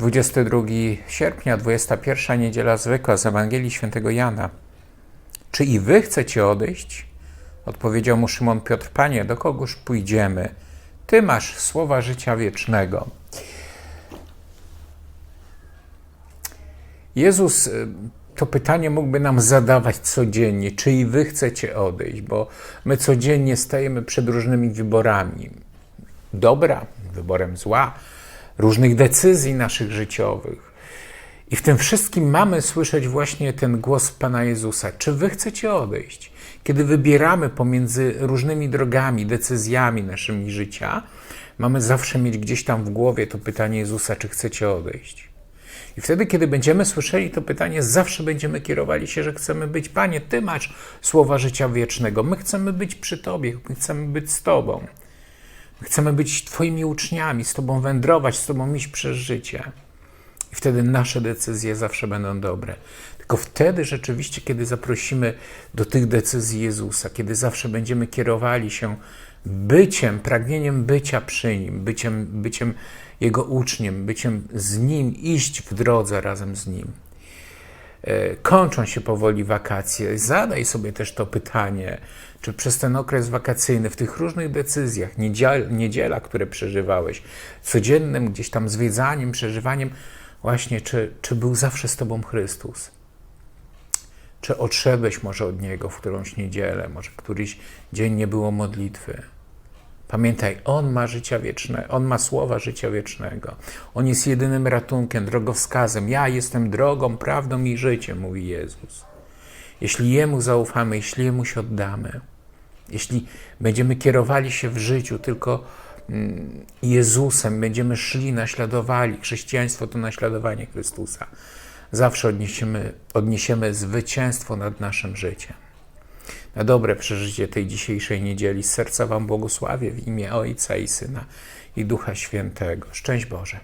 22 sierpnia, 21 niedziela zwykła z Ewangelii Świętego Jana. Czy i wy chcecie odejść? Odpowiedział mu Szymon Piotr, Panie, do kogoż pójdziemy? Ty masz słowa życia wiecznego. Jezus y, to pytanie mógłby nam zadawać codziennie, czy i wy chcecie odejść, bo my codziennie stajemy przed różnymi wyborami. Dobra, wyborem zła, różnych decyzji naszych życiowych. I w tym wszystkim mamy słyszeć właśnie ten głos Pana Jezusa. Czy wy chcecie odejść? Kiedy wybieramy pomiędzy różnymi drogami, decyzjami naszymi życia, mamy zawsze mieć gdzieś tam w głowie to pytanie Jezusa, czy chcecie odejść? I wtedy, kiedy będziemy słyszeli to pytanie, zawsze będziemy kierowali się, że chcemy być, Panie, Ty masz słowa życia wiecznego. My chcemy być przy Tobie, my chcemy być z Tobą. My chcemy być Twoimi uczniami, z Tobą wędrować, z Tobą iść przez życie. I wtedy nasze decyzje zawsze będą dobre. Tylko wtedy rzeczywiście, kiedy zaprosimy do tych decyzji Jezusa, kiedy zawsze będziemy kierowali się byciem, pragnieniem bycia przy Nim, byciem, byciem Jego uczniem, byciem z Nim, iść w drodze razem z Nim. E, Kończą się powoli wakacje. Zadaj sobie też to pytanie, czy przez ten okres wakacyjny, w tych różnych decyzjach, niedziel, niedziela, które przeżywałeś, codziennym gdzieś tam zwiedzaniem, przeżywaniem, właśnie, czy, czy był zawsze z Tobą Chrystus? Czy odszedłeś może od Niego w którąś niedzielę, może któryś dzień nie było modlitwy? Pamiętaj, On ma życia wieczne, On ma słowa życia wiecznego. On jest jedynym ratunkiem, drogowskazem. Ja jestem drogą, prawdą i życiem, mówi Jezus. Jeśli Jemu zaufamy, jeśli Jemu się oddamy, jeśli będziemy kierowali się w życiu tylko mm, Jezusem, będziemy szli, naśladowali, chrześcijaństwo to naśladowanie Chrystusa, zawsze odniesiemy, odniesiemy zwycięstwo nad naszym życiem. Na dobre przeżycie tej dzisiejszej niedzieli z serca Wam błogosławię w imię Ojca i Syna i Ducha Świętego. Szczęść Boże.